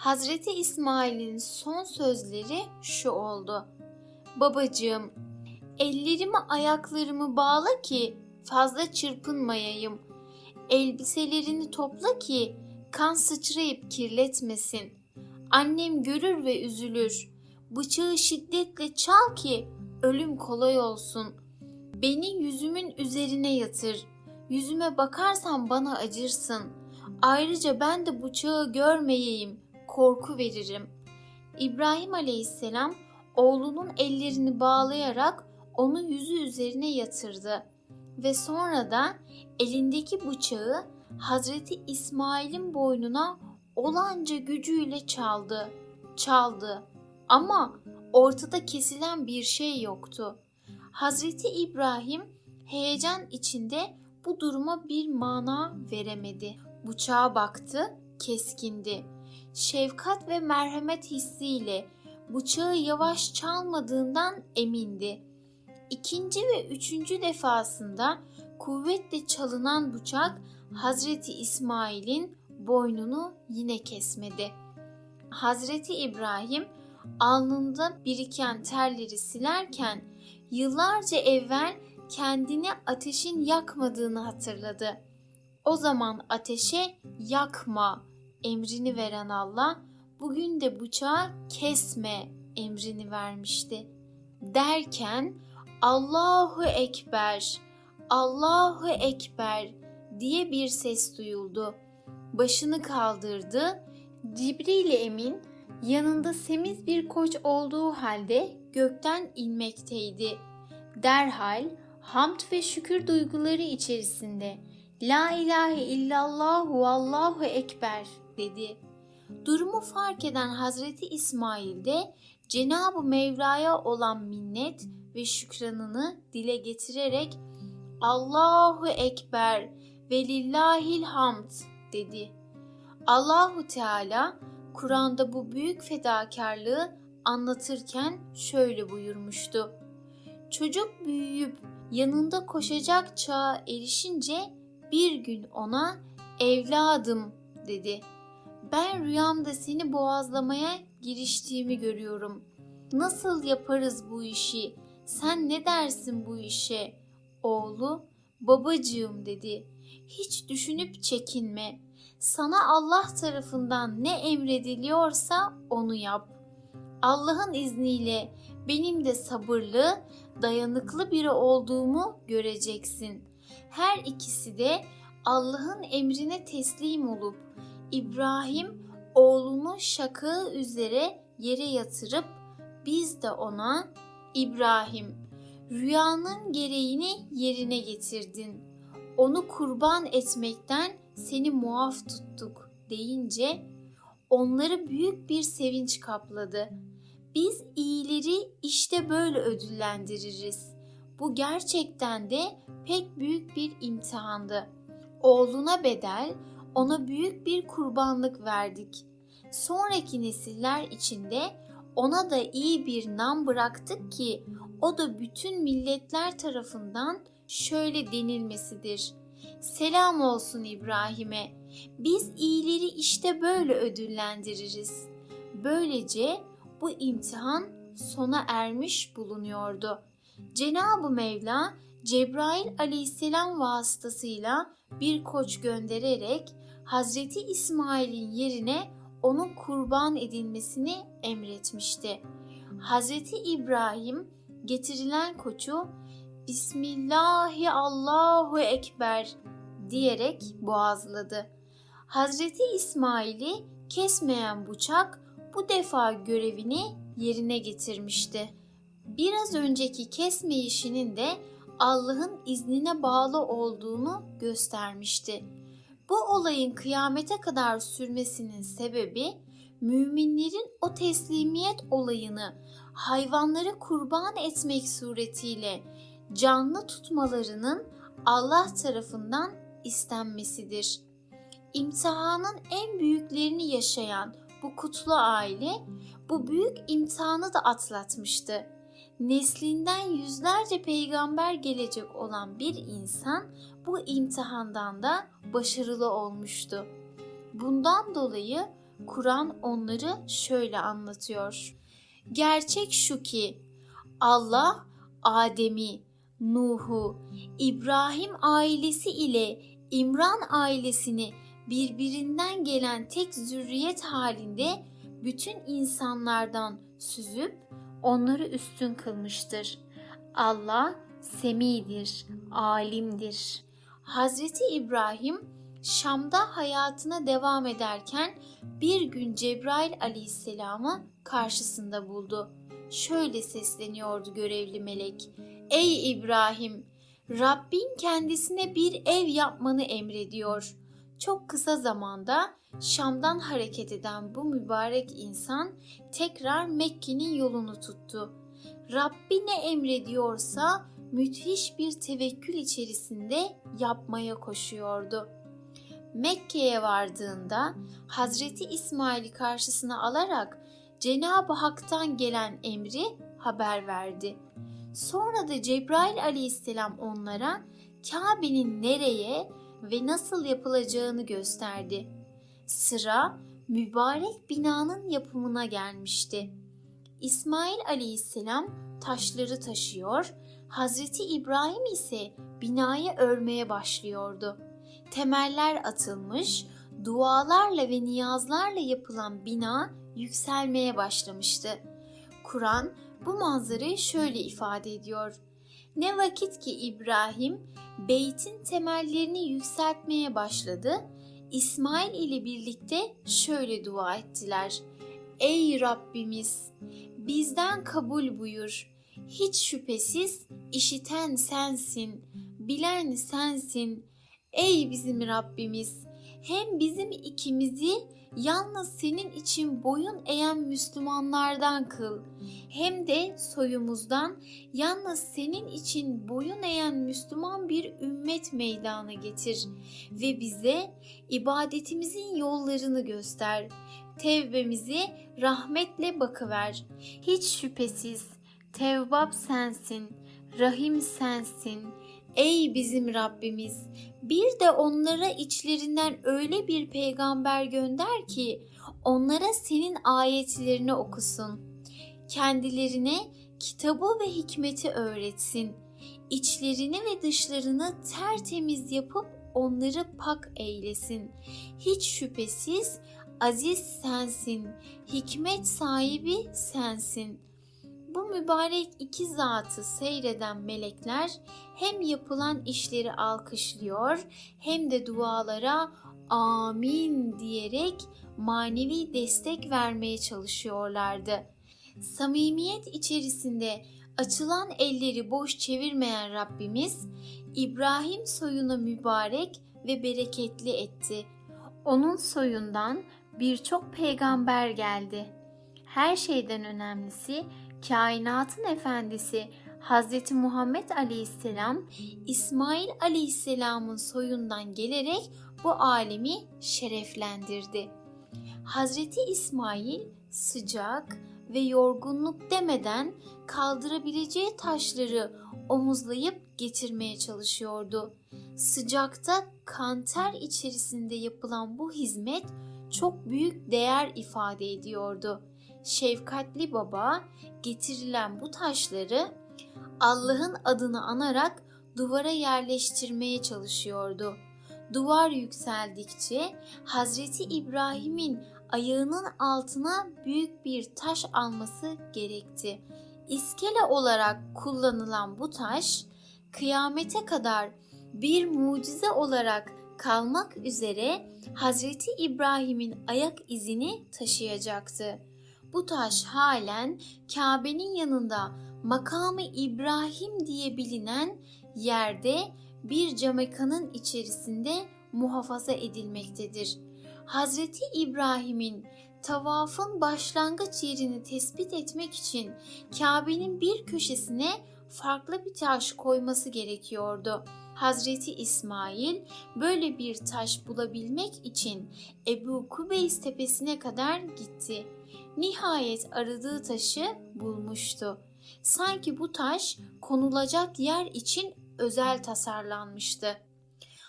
Hazreti İsmail'in son sözleri şu oldu. Babacığım, ellerimi ayaklarımı bağla ki fazla çırpınmayayım. Elbiselerini topla ki kan sıçrayıp kirletmesin. Annem görür ve üzülür. Bıçağı şiddetle çal ki ölüm kolay olsun. Beni yüzümün üzerine yatır. Yüzüme bakarsan bana acırsın. Ayrıca ben de bıçağı görmeyeyim, korku veririm. İbrahim aleyhisselam oğlunun ellerini bağlayarak onu yüzü üzerine yatırdı ve sonra da elindeki bıçağı Hazreti İsmail'in boynuna olanca gücüyle çaldı. Çaldı ama ortada kesilen bir şey yoktu. Hazreti İbrahim heyecan içinde bu duruma bir mana veremedi. Bıçağa baktı, keskindi. Şefkat ve merhamet hissiyle bıçağı yavaş çalmadığından emindi. İkinci ve üçüncü defasında kuvvetle çalınan bıçak Hazreti İsmail'in boynunu yine kesmedi. Hazreti İbrahim alnında biriken terleri silerken yıllarca evvel kendini ateşin yakmadığını hatırladı. O zaman ateşe yakma emrini veren Allah bugün de bıçağı kesme emrini vermişti. Derken Allahu Ekber, Allahu Ekber diye bir ses duyuldu. Başını kaldırdı. Cibril Emin yanında semiz bir koç olduğu halde gökten inmekteydi. Derhal hamd ve şükür duyguları içerisinde La ilahe illallah Allahu ekber dedi. Durumu fark eden Hazreti İsmail de Cenab-ı Mevla'ya olan minnet ve şükranını dile getirerek Allahu ekber ve lillahil hamd dedi. Allahu Teala Kur'an'da bu büyük fedakarlığı anlatırken şöyle buyurmuştu. Çocuk büyüyüp yanında koşacak çağa erişince bir gün ona evladım dedi. Ben rüyamda seni boğazlamaya giriştiğimi görüyorum. Nasıl yaparız bu işi? Sen ne dersin bu işe? Oğlu, babacığım dedi. Hiç düşünüp çekinme. Sana Allah tarafından ne emrediliyorsa onu yap. Allah'ın izniyle benim de sabırlı, dayanıklı biri olduğumu göreceksin. Her ikisi de Allah'ın emrine teslim olup İbrahim oğlunu şakağı üzere yere yatırıp biz de ona İbrahim rüyanın gereğini yerine getirdin. Onu kurban etmekten seni muaf tuttuk deyince onları büyük bir sevinç kapladı. Biz iyileri işte böyle ödüllendiririz. Bu gerçekten de pek büyük bir imtihandı. Oğluna bedel, ona büyük bir kurbanlık verdik. Sonraki nesiller içinde ona da iyi bir nam bıraktık ki o da bütün milletler tarafından şöyle denilmesidir. Selam olsun İbrahim'e. Biz iyileri işte böyle ödüllendiririz. Böylece bu imtihan sona ermiş bulunuyordu. Cenab-ı Mevla Cebrail aleyhisselam vasıtasıyla bir koç göndererek Hazreti İsmail'in yerine onun kurban edilmesini emretmişti. Hazreti İbrahim getirilen koçu Bismillahi Allahu Ekber diyerek boğazladı. Hazreti İsmail'i kesmeyen bıçak bu defa görevini yerine getirmişti. Biraz önceki kesme işinin de Allah'ın iznine bağlı olduğunu göstermişti. Bu olayın kıyamete kadar sürmesinin sebebi müminlerin o teslimiyet olayını hayvanları kurban etmek suretiyle canlı tutmalarının Allah tarafından istenmesidir. İmtihanın en büyüklerini yaşayan bu kutlu aile bu büyük imtihanı da atlatmıştı. Neslinden yüzlerce peygamber gelecek olan bir insan bu imtihandan da başarılı olmuştu. Bundan dolayı Kur'an onları şöyle anlatıyor. Gerçek şu ki Allah Adem'i, Nuh'u, İbrahim ailesi ile İmran ailesini birbirinden gelen tek zürriyet halinde bütün insanlardan süzüp onları üstün kılmıştır. Allah semidir, alimdir. Hazreti İbrahim Şam'da hayatına devam ederken bir gün Cebrail aleyhisselamı karşısında buldu. Şöyle sesleniyordu görevli melek. Ey İbrahim! Rabbin kendisine bir ev yapmanı emrediyor. Çok kısa zamanda Şam'dan hareket eden bu mübarek insan tekrar Mekke'nin yolunu tuttu. Rabbi ne emrediyorsa müthiş bir tevekkül içerisinde yapmaya koşuyordu. Mekke'ye vardığında Hazreti İsmail'i karşısına alarak Cenab-ı Hak'tan gelen emri haber verdi. Sonra da Cebrail aleyhisselam onlara Kabe'nin nereye ve nasıl yapılacağını gösterdi. Sıra mübarek binanın yapımına gelmişti. İsmail aleyhisselam taşları taşıyor, Hazreti İbrahim ise binayı örmeye başlıyordu. Temeller atılmış, dualarla ve niyazlarla yapılan bina yükselmeye başlamıştı. Kur'an bu manzarayı şöyle ifade ediyor. Ne vakit ki İbrahim beytin temellerini yükseltmeye başladı, İsmail ile birlikte şöyle dua ettiler. Ey Rabbimiz bizden kabul buyur. Hiç şüphesiz işiten sensin, bilen sensin. Ey bizim Rabbimiz hem bizim ikimizi yalnız senin için boyun eğen Müslümanlardan kıl. Hem de soyumuzdan yalnız senin için boyun eğen Müslüman bir ümmet meydana getir ve bize ibadetimizin yollarını göster. Tevbemizi rahmetle bakıver. Hiç şüphesiz Tevbab sensin, Rahim sensin. Ey bizim Rabbimiz, bir de onlara içlerinden öyle bir peygamber gönder ki onlara senin ayetlerini okusun. Kendilerine kitabı ve hikmeti öğretsin. İçlerini ve dışlarını tertemiz yapıp onları pak eylesin. Hiç şüphesiz aziz sensin, hikmet sahibi sensin.'' Bu mübarek iki zatı seyreden melekler hem yapılan işleri alkışlıyor hem de dualara amin diyerek manevi destek vermeye çalışıyorlardı. Samimiyet içerisinde açılan elleri boş çevirmeyen Rabbimiz İbrahim soyunu mübarek ve bereketli etti. Onun soyundan birçok peygamber geldi. Her şeyden önemlisi kainatın efendisi Hz. Muhammed Aleyhisselam İsmail Aleyhisselam'ın soyundan gelerek bu alemi şereflendirdi. Hazreti İsmail sıcak ve yorgunluk demeden kaldırabileceği taşları omuzlayıp getirmeye çalışıyordu. Sıcakta kanter içerisinde yapılan bu hizmet çok büyük değer ifade ediyordu şefkatli baba getirilen bu taşları Allah'ın adını anarak duvara yerleştirmeye çalışıyordu. Duvar yükseldikçe Hazreti İbrahim'in ayağının altına büyük bir taş alması gerekti. İskele olarak kullanılan bu taş kıyamete kadar bir mucize olarak kalmak üzere Hazreti İbrahim'in ayak izini taşıyacaktı. Bu taş halen Kabe'nin yanında makamı İbrahim diye bilinen yerde bir camekanın içerisinde muhafaza edilmektedir. Hazreti İbrahim'in tavafın başlangıç yerini tespit etmek için Kabe'nin bir köşesine farklı bir taş koyması gerekiyordu. Hazreti İsmail böyle bir taş bulabilmek için Ebu Kubeys tepesine kadar gitti. Nihayet aradığı taşı bulmuştu. Sanki bu taş konulacak yer için özel tasarlanmıştı.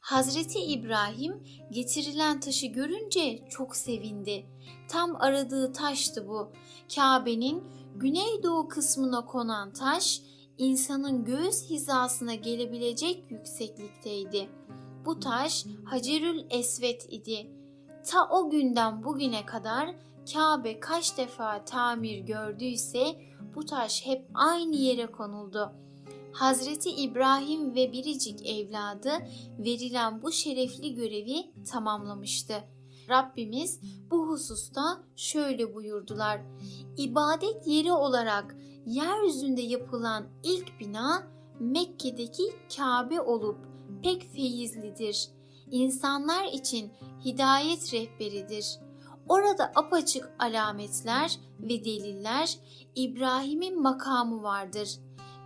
Hazreti İbrahim getirilen taşı görünce çok sevindi. Tam aradığı taştı bu. Kabe'nin güneydoğu kısmına konan taş insanın göğüs hizasına gelebilecek yükseklikteydi. Bu taş Hacerül Esvet idi. Ta o günden bugüne kadar Kabe kaç defa tamir gördüyse bu taş hep aynı yere konuldu. Hazreti İbrahim ve biricik evladı verilen bu şerefli görevi tamamlamıştı. Rabbimiz bu hususta şöyle buyurdular. İbadet yeri olarak yeryüzünde yapılan ilk bina Mekke'deki Kabe olup pek feyizlidir. İnsanlar için hidayet rehberidir. Orada apaçık alametler ve deliller İbrahim'in makamı vardır.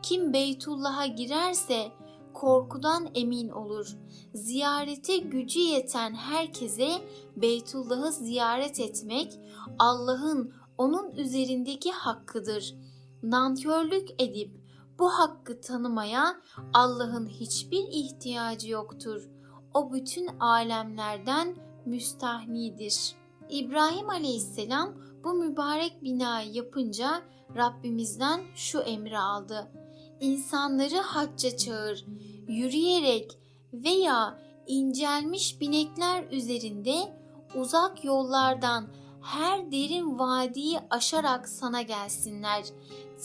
Kim Beytullah'a girerse korkudan emin olur. Ziyarete gücü yeten herkese Beytullah'ı ziyaret etmek Allah'ın onun üzerindeki hakkıdır. Nankörlük edip bu hakkı tanımaya Allah'ın hiçbir ihtiyacı yoktur. O bütün alemlerden müstahnidir. İbrahim Aleyhisselam bu mübarek binayı yapınca Rabbimizden şu emri aldı. İnsanları hacca çağır, yürüyerek veya incelmiş binekler üzerinde uzak yollardan her derin vadiyi aşarak sana gelsinler.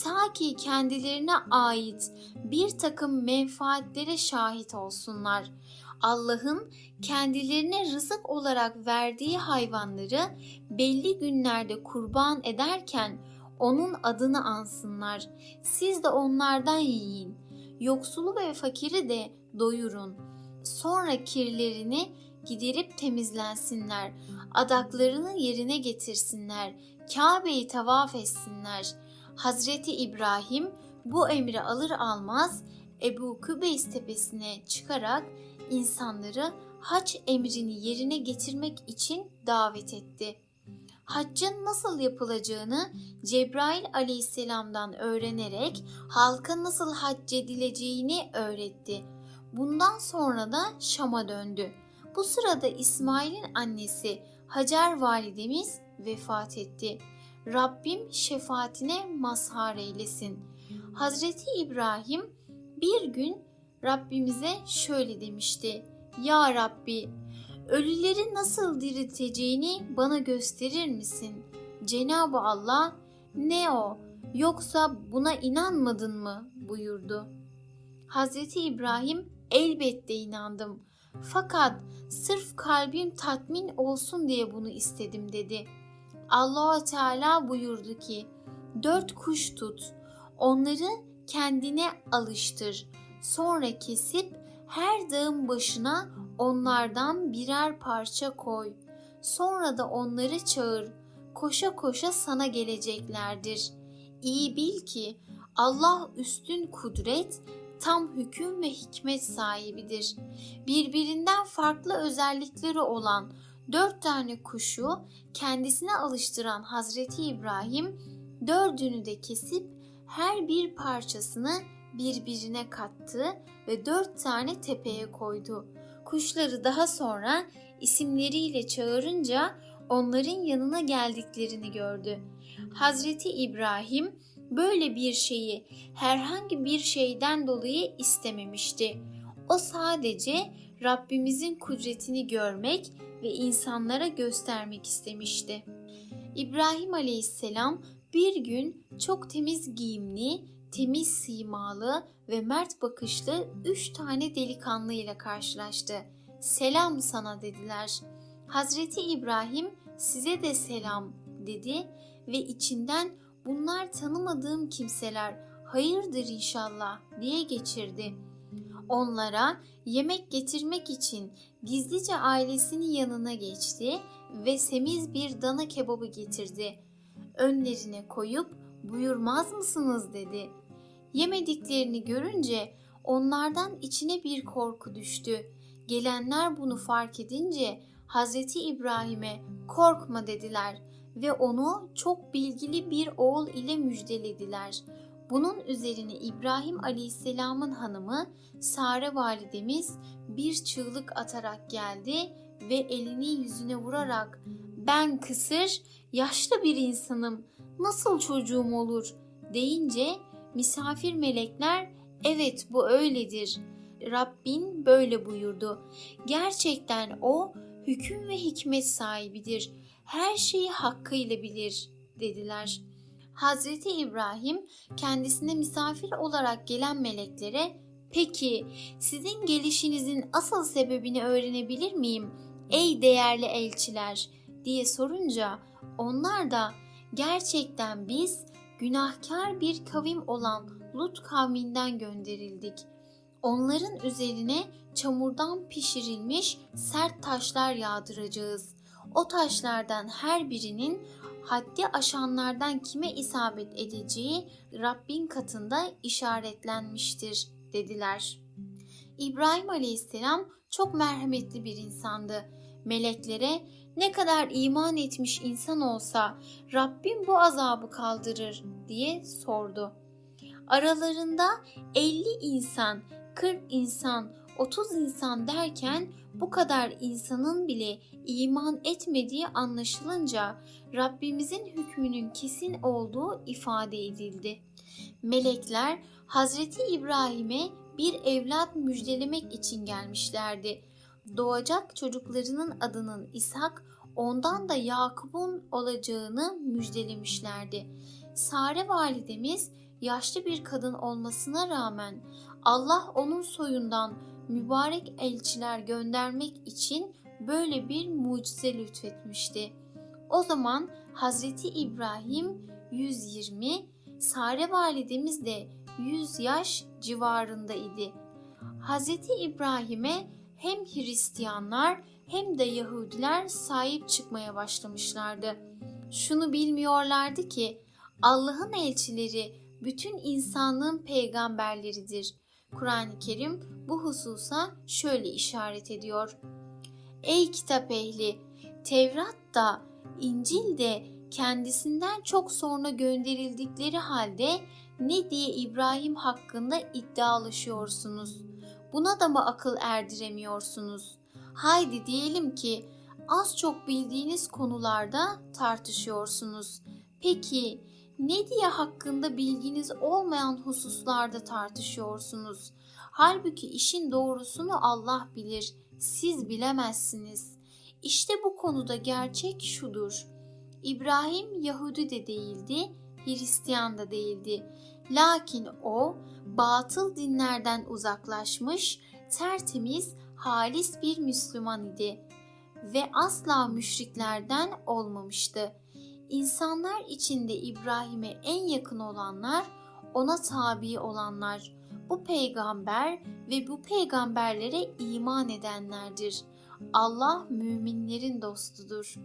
Ta ki kendilerine ait bir takım menfaatlere şahit olsunlar. Allah'ın kendilerine rızık olarak verdiği hayvanları belli günlerde kurban ederken onun adını ansınlar. Siz de onlardan yiyin. Yoksulu ve fakiri de doyurun. Sonra kirlerini giderip temizlensinler. Adaklarını yerine getirsinler. Kabe'yi tavaf etsinler. Hazreti İbrahim bu emri alır almaz Ebu Kübeys tepesine çıkarak insanları hac emrini yerine getirmek için davet etti. Haccın nasıl yapılacağını Cebrail aleyhisselamdan öğrenerek halka nasıl hac edileceğini öğretti. Bundan sonra da Şam'a döndü. Bu sırada İsmail'in annesi Hacer validemiz vefat etti. Rabbim şefaatine mazhar eylesin. Hazreti İbrahim bir gün Rabbimize şöyle demişti. Ya Rabbi, ölüleri nasıl dirilteceğini bana gösterir misin? Cenab-ı Allah, ne o, yoksa buna inanmadın mı? buyurdu. Hazreti İbrahim, elbette inandım. Fakat sırf kalbim tatmin olsun diye bunu istedim dedi. allah Teala buyurdu ki, dört kuş tut, onları kendine alıştır. Sonra kesip her dağın başına onlardan birer parça koy. Sonra da onları çağır. Koşa koşa sana geleceklerdir. İyi bil ki Allah üstün kudret, tam hüküm ve hikmet sahibidir. Birbirinden farklı özellikleri olan dört tane kuşu kendisine alıştıran Hazreti İbrahim dördünü de kesip her bir parçasını birbirine kattı ve dört tane tepeye koydu. Kuşları daha sonra isimleriyle çağırınca onların yanına geldiklerini gördü. Hazreti İbrahim böyle bir şeyi herhangi bir şeyden dolayı istememişti. O sadece Rabbimizin kudretini görmek ve insanlara göstermek istemişti. İbrahim Aleyhisselam bir gün çok temiz giyimli, temiz simalı ve mert bakışlı üç tane delikanlı ile karşılaştı. Selam sana dediler. Hazreti İbrahim size de selam dedi ve içinden bunlar tanımadığım kimseler hayırdır inşallah diye geçirdi. Onlara yemek getirmek için gizlice ailesinin yanına geçti ve semiz bir dana kebabı getirdi. Önlerine koyup buyurmaz mısınız dedi. Yemediklerini görünce onlardan içine bir korku düştü. Gelenler bunu fark edince Hazreti İbrahim'e korkma dediler ve onu çok bilgili bir oğul ile müjdelediler. Bunun üzerine İbrahim Aleyhisselam'ın hanımı Sare validemiz bir çığlık atarak geldi ve elini yüzüne vurarak ben kısır, yaşlı bir insanım, nasıl çocuğum olur deyince misafir melekler evet bu öyledir. Rabbin böyle buyurdu. Gerçekten o hüküm ve hikmet sahibidir. Her şeyi hakkıyla bilir dediler. Hazreti İbrahim kendisine misafir olarak gelen meleklere peki sizin gelişinizin asıl sebebini öğrenebilir miyim ey değerli elçiler diye sorunca onlar da gerçekten biz günahkar bir kavim olan Lut kavminden gönderildik. Onların üzerine çamurdan pişirilmiş sert taşlar yağdıracağız. O taşlardan her birinin haddi aşanlardan kime isabet edeceği Rabbin katında işaretlenmiştir dediler. İbrahim Aleyhisselam çok merhametli bir insandı. Meleklere ne kadar iman etmiş insan olsa Rabbim bu azabı kaldırır diye sordu. Aralarında 50 insan, 40 insan, 30 insan derken bu kadar insanın bile iman etmediği anlaşılınca Rabbimizin hükmünün kesin olduğu ifade edildi. Melekler Hazreti İbrahim'e bir evlat müjdelemek için gelmişlerdi. Doğacak çocuklarının adının İshak, ondan da Yakup'un olacağını müjdelemişlerdi. Sare validemiz yaşlı bir kadın olmasına rağmen Allah onun soyundan mübarek elçiler göndermek için böyle bir mucize lütfetmişti. O zaman Hazreti İbrahim 120, Sare validemiz de 100 yaş civarında idi. Hazreti İbrahim'e hem Hristiyanlar hem de Yahudiler sahip çıkmaya başlamışlardı. Şunu bilmiyorlardı ki Allah'ın elçileri bütün insanlığın peygamberleridir. Kur'an-ı Kerim bu hususa şöyle işaret ediyor. Ey kitap ehli! Tevrat da, İncil de kendisinden çok sonra gönderildikleri halde ne diye İbrahim hakkında iddialaşıyorsunuz? Buna da mı akıl erdiremiyorsunuz? Haydi diyelim ki az çok bildiğiniz konularda tartışıyorsunuz. Peki ne diye hakkında bilginiz olmayan hususlarda tartışıyorsunuz? Halbuki işin doğrusunu Allah bilir, siz bilemezsiniz. İşte bu konuda gerçek şudur. İbrahim Yahudi de değildi, Hristiyan da değildi. Lakin o batıl dinlerden uzaklaşmış, tertemiz, halis bir Müslüman idi ve asla müşriklerden olmamıştı. İnsanlar içinde İbrahim'e en yakın olanlar, ona tabi olanlar, bu peygamber ve bu peygamberlere iman edenlerdir. Allah müminlerin dostudur.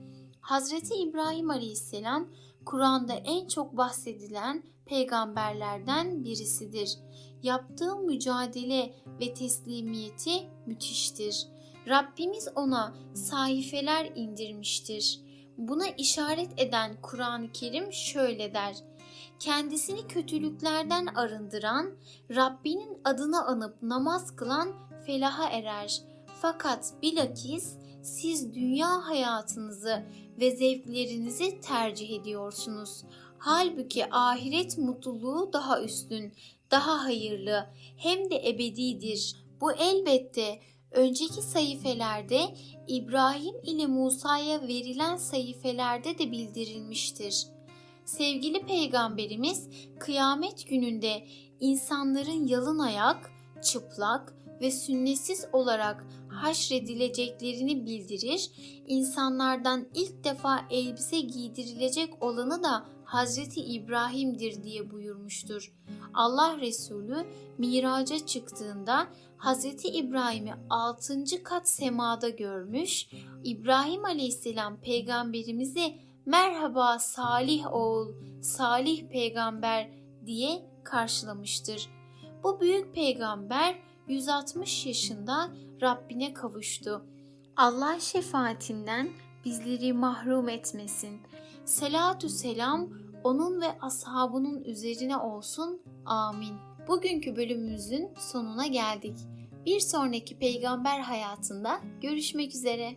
Hazreti İbrahim Aleyhisselam Kur'an'da en çok bahsedilen peygamberlerden birisidir. Yaptığı mücadele ve teslimiyeti müthiştir. Rabbimiz ona sayfeler indirmiştir. Buna işaret eden Kur'an-ı Kerim şöyle der. Kendisini kötülüklerden arındıran, Rabbinin adını anıp namaz kılan felaha erer. Fakat bilakis siz dünya hayatınızı ve zevklerinizi tercih ediyorsunuz. Halbuki ahiret mutluluğu daha üstün, daha hayırlı hem de ebedidir. Bu elbette önceki sayfelerde İbrahim ile Musa'ya verilen sayfelerde de bildirilmiştir. Sevgili peygamberimiz kıyamet gününde insanların yalın ayak, çıplak ve sünnetsiz olarak haşredileceklerini bildirir, insanlardan ilk defa elbise giydirilecek olanı da Hazreti İbrahim'dir diye buyurmuştur. Allah Resulü miraca çıktığında Hazreti İbrahim'i 6. kat semada görmüş, İbrahim Aleyhisselam peygamberimize merhaba salih oğul, salih peygamber diye karşılamıştır. Bu büyük peygamber 160 yaşında Rabbine kavuştu. Allah şefaatinden bizleri mahrum etmesin. Selatü selam onun ve ashabının üzerine olsun. Amin. Bugünkü bölümümüzün sonuna geldik. Bir sonraki peygamber hayatında görüşmek üzere.